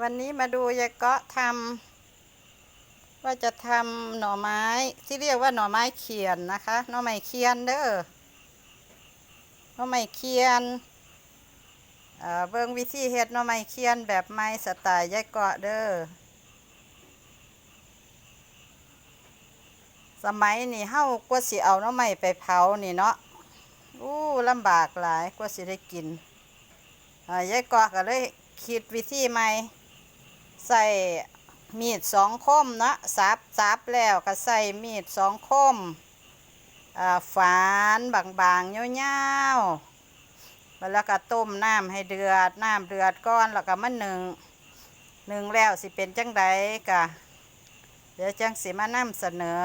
วันนี้มาดูยายเกาะทำว่าจะทำหน่อไม้ ที่เรียกว่าหน่อไม้เขียนนะคะ หน่อไม้เขียนเด้อหน่อไม้เขียนเอ่อเบิ่งวิธีเฮ็ดหน่อไม้เขียนแบบไม้สไตล์ยายเกาะเด้อสมัยนี้เฮากว่าสิเอาหน่อไม้ไปเผานี่เนาะอู้ลำบากหลายกว่าสิได้กินอ่ายายกอก็เลยคิดวิธีใหม่ ใส่มีดสองคมเนาะสับสับแล้วก็ใส่มีดสองคมฝานบางๆยาวๆแล้วก็ต้มน้ำให้เดือดน้ำเดือดก้อนแล้วก็มาหนึ่งหนึ่งแล้วสิเป็นจังใดกะเดี๋ยวจังสิมานำเสนอ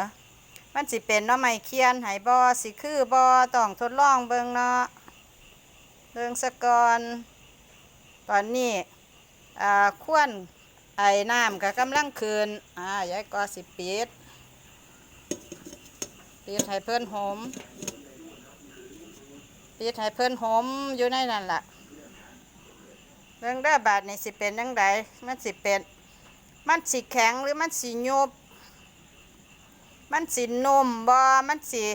มันสิเป็นเนาะไม่เคียนไหบอสิคือบอต้องทดลองเบิ่งเนาะเบิ่งสะกอนตอนนี้อ่าควน ไอ้น้ำก็กำลังคืนอ่ายายก็สิปิดปิดให้เพื่อนหอมปิดให้เพื่อนหอมอยู่ในนั่นล่ะเรื่องด้บาดนี่สิเป็นยังไงมันสิเป็น มันสิแข็งหรือมันสิยุบมันสินุ่มบอมันสิ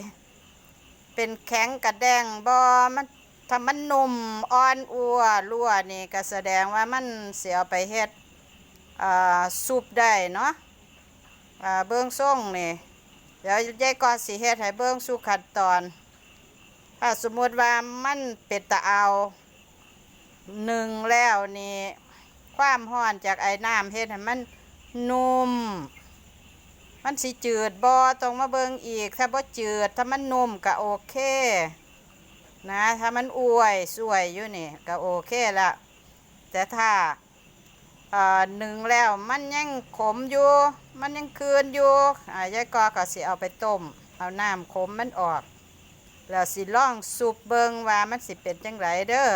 เป็นแข็งกระแดงบอมันถ้ามันนุ่มอ่อนอัวรั่วนี่ก็แสดงว่ามันเสียไปเฮ็ด ซุปได้เนาะเบื้องส่งนี่เดี๋ยวยายก็สิเฮ็ดให้เบื้องสู่ขั้นตอน ถ้าสมมติว่ามันเป็ดตะเอาหนึ่งแล้วนี่ความห้อนจากไอ้น้ำเฮ็ดให้มันนุ่ม มันสิจืดบอต้องมาเบิงอีก ถ้าบ่จืด ถ้ามันนุ่มก็โอเค นะ ถ้ามันอวยสวยอยู่นี่ก็โอเคละแต่ถ้า หนึ่งแล้วมันยังขมอยู่ มันยังคืนอยู่อ่ายายกอก็สิเอาไปต้ม เอาน้ำขมมันออก แล้วสิล่องสุปเบิงว่ามันสิเป็นจังไรเด้อ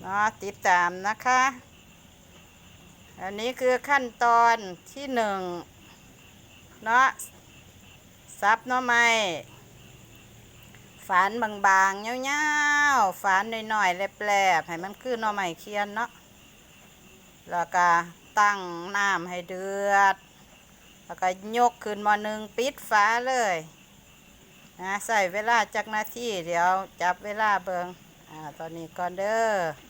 เนาะติดตามนะคะ อันนี้คือขั้นตอนที่หนึ่งเนาะซับเนาะไม่ฝานบางๆเงาวๆฝานหน่อยๆแหลบๆให้มันคือเนาะไม่เคียนเนาะ แล้วก็ตั้งน้ำให้เดือด แล้วก็ยกขึ้นมาหนึ่งปิดฝาเลยนะใส่เวลาจักนาทีเดี๋ยวจับเวลาเบิงอ่าตอนนี้ก่อนเด้อ